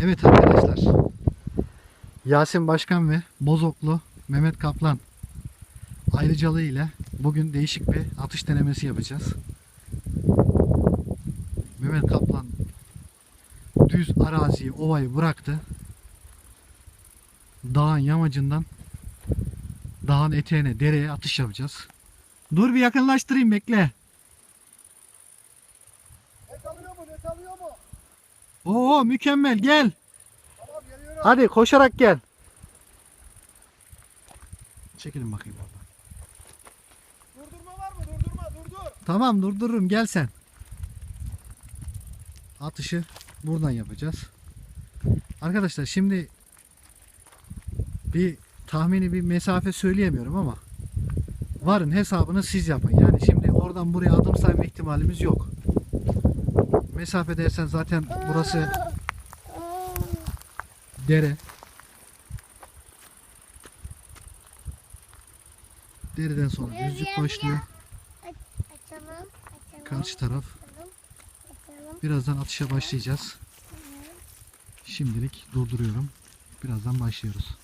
Evet arkadaşlar. Yasin Başkan ve Bozoklu Mehmet Kaplan ayrıcalığı ile bugün değişik bir atış denemesi yapacağız. Mehmet Kaplan düz araziyi, ovayı bıraktı. Dağın yamacından dağın eteğine, dereye atış yapacağız. Dur bir yakınlaştırayım bekle. Net alıyor mu? Net alıyor mu? Oo mükemmel gel. Tamam. Hadi koşarak gel. Çekilin bakayım baba. Durdurma var mı? Durdurma durdur. Tamam durdururum gel sen. Atışı buradan yapacağız. Arkadaşlar şimdi bir tahmini bir mesafe söyleyemiyorum ama varın hesabını siz yapın. Yani şimdi oradan buraya adım sayma ihtimalimiz yok. Mesafe dersen zaten burası dere. Dereden sonra düzlük başlıyor. Karşı taraf. Birazdan atışa başlayacağız. Şimdilik durduruyorum. Birazdan başlıyoruz.